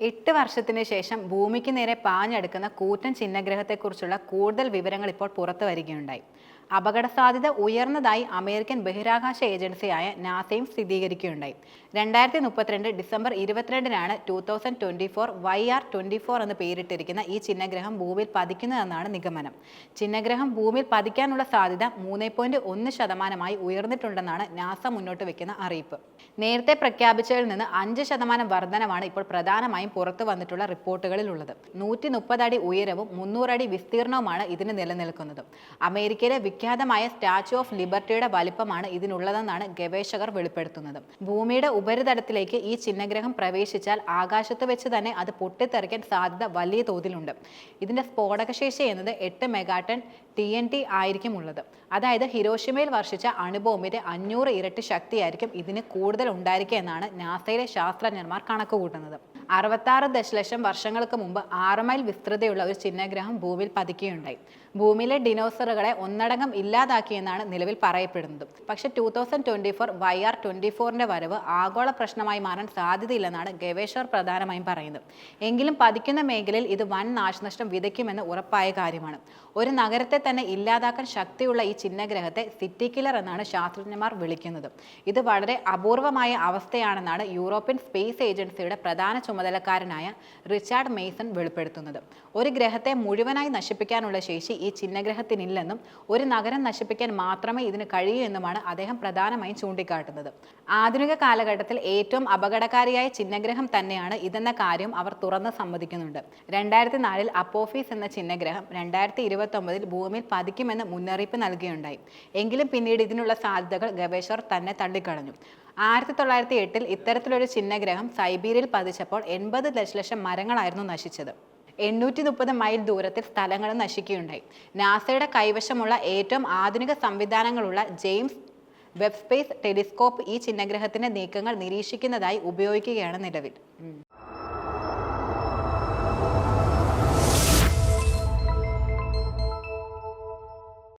എട്ട് വർഷത്തിന് ശേഷം ഭൂമിക്ക് നേരെ പാഞ്ഞെടുക്കുന്ന കൂറ്റൻ ചിഹ്നഗ്രഹത്തെക്കുറിച്ചുള്ള കൂടുതൽ വിവരങ്ങൾ ഇപ്പോൾ പുറത്തു വരികയുണ്ടായി. അപകട സാധ്യത ഉയർന്നതായി അമേരിക്കൻ ബഹിരാകാശ ഏജൻസിയായ നാസയും സ്ഥിരീകരിക്കുകയുണ്ടായി. രണ്ടായിരത്തി മുപ്പത്തിരണ്ട് December ഇരുപത്തിരണ്ടിനാണ് two thousand twenty four Y R twenty four എന്ന് പേരിട്ടിരിക്കുന്ന ഈ ചിഹ്നഗ്രഹം ഭൂമിയിൽ പതിക്കുന്നതെന്നാണ് നിഗമനം. ചിഹ്നഗ്രഹം ഭൂമിയിൽ പതിക്കാനുള്ള സാധ്യത മൂന്ന് പോയിന്റ് ഒന്ന് ശതമാനമായി ഉയർന്നിട്ടുണ്ടെന്നാണ് നാസ മുന്നോട്ട് വയ്ക്കുന്ന അറിയിപ്പ്. നേരത്തെ പ്രഖ്യാപിച്ചതിൽ നിന്ന് അഞ്ച് ശതമാനം വർധനമാണ് ഇപ്പോൾ പ്രധാനമായും പുറത്തു വന്നിട്ടുള്ള റിപ്പോർട്ടുകളിലുള്ളത്. നൂറ്റി മുപ്പത് അടി ഉയരവും മുന്നൂറടി വിസ്തീർണവുമാണ് ഇതിന് നിലനിൽക്കുന്നത്. അമേരിക്കയിലെ വിഖ്യാതമായ സ്റ്റാച്യു ഓഫ് ലിബർട്ടിയുടെ വലിപ്പമാണ് ഇതിനുള്ളതെന്നാണ് ഗവേഷകർ വെളിപ്പെടുത്തുന്നത്. ഭൂമിയുടെ ഉപരിതലത്തിലേക്ക് ഈ ചിഹ്നഗ്രഹം പ്രവേശിച്ചാൽ ആകാശത്ത് വെച്ച് തന്നെ അത് പൊട്ടിത്തെറിക്കാൻ സാധ്യത വലിയ തോതിലുണ്ട്. ഇതിന്റെ സ്ഫോടകശേഷി എന്നത് എട്ട് മെഗാട്ടൺ ടി എൻ ടി ആയിരിക്കും ഉള്ളത്. അതായത് ഹിരോഷിമയിൽ വർഷിച്ച അണുബോംബിന്റെ അഞ്ഞൂറ് ഇരട്ടി ശക്തിയായിരിക്കും ഇതിന് കൂടുതൽ ഉണ്ടായിരിക്കുക എന്നാണ് നാസയിലെ ശാസ്ത്രജ്ഞന്മാർ കണക്കുകൂട്ടുന്നത്. അറുപത്താറ് ദശലക്ഷം വർഷങ്ങൾക്ക് മുമ്പ് ആറ് മൈൽ വിസ്തൃതയുള്ള ഒരു ചിഹ്നഗ്രഹം ഭൂമിയിൽ പതിക്കുകയുണ്ടായി. ഭൂമിയിലെ ഡിനോസറുകളെ ഒന്നടങ്കം ഇല്ലാതാക്കിയെന്നാണ് നിലവിൽ പറയപ്പെടുന്നത്. പക്ഷേ two thousand twenty four Y R twenty ഫോറിന്റെ വരവ് ആഗോള പ്രശ്നമായി മാറാൻ സാധ്യതയില്ലെന്നാണ് ഗവേഷകർ പ്രധാനമായും പറയുന്നത്. എങ്കിലും പതിക്കുന്ന മേഖലയിൽ ഇത് വൻ നാശനഷ്ടം വിതയ്ക്കുമെന്ന് ഉറപ്പായ കാര്യമാണ്. ഒരു നഗരത്തെ തന്നെ ഇല്ലാതാക്കാൻ ശക്തിയുള്ള ഈ ചിഹ്നഗ്രഹത്തെ സിറ്റി കില്ലർ എന്നാണ് ശാസ്ത്രജ്ഞന്മാർ വിളിക്കുന്നത്. ഇത് വളരെ അപൂർവമായ അവസ്ഥയാണെന്നാണ് യൂറോപ്യൻ സ്പേസ് ഏജൻസിയുടെ പ്രധാന ചുമതലക്കാരനായ റിച്ചാർഡ് മെയ്സൺ വെളിപ്പെടുത്തുന്നത്. ഒരു ഗ്രഹത്തെ മുഴുവനായി നശിപ്പിക്കാനുള്ള ശേഷി ഈ ചിഹ്നഗ്രഹത്തിനില്ലെന്നും ഒരു നഗരം നശിപ്പിക്കാൻ മാത്രമേ ഇതിന് കഴിയൂ എന്നുമാണ് അദ്ദേഹം പ്രധാനമായും ചൂണ്ടിക്കാട്ടുന്നത്. ആധുനിക കാലഘട്ടത്തിൽ ഏറ്റവും അപകടകാരിയായ ചിഹ്നഗ്രഹം തന്നെയാണ് ഇതെന്ന കാര്യം അവർ തുറന്ന് സമ്മതിക്കുന്നുണ്ട്. രണ്ടായിരത്തി നാലിൽ അപ്പോഫീസ് എന്ന ചിഹ്നഗ്രഹം രണ്ടായിരത്തി ഇരുപത്തി ഒമ്പതിൽ ഭൂമിയിൽ പതിക്കുമെന്ന് മുന്നറിയിപ്പ് നൽകുകയുണ്ടായി എങ്കിലും പിന്നീട് ഇതിനുള്ള സാധ്യതകൾ ഗവേഷകർ തന്നെ തള്ളിക്കളഞ്ഞു. ആയിരത്തി തൊള്ളായിരത്തി എട്ടിൽ ഇത്തരത്തിലൊരു ചിഹ്നഗ്രഹം സൈബീരിയയിൽ പതിച്ചപ്പോൾ എൺപത് ദശലക്ഷം മരങ്ങളായിരുന്നു നശിച്ചത്. എണ്ണൂറ്റി മുപ്പത് മൈൽ ദൂരത്തിൽ സ്ഥലങ്ങൾ നശിക്കുകയുണ്ടായി. നാസയുടെ കൈവശമുള്ള ഏറ്റവും ആധുനിക സംവിധാനങ്ങളുള്ള ജെയിംസ് വെബ് സ്പേസ് ടെലിസ്കോപ്പ് ഈ ചിഹ്നഗ്രഹത്തിന്റെ നീക്കങ്ങൾ നിരീക്ഷിക്കുന്നതായി ഉപയോഗിക്കുകയാണ് നിലവിൽ.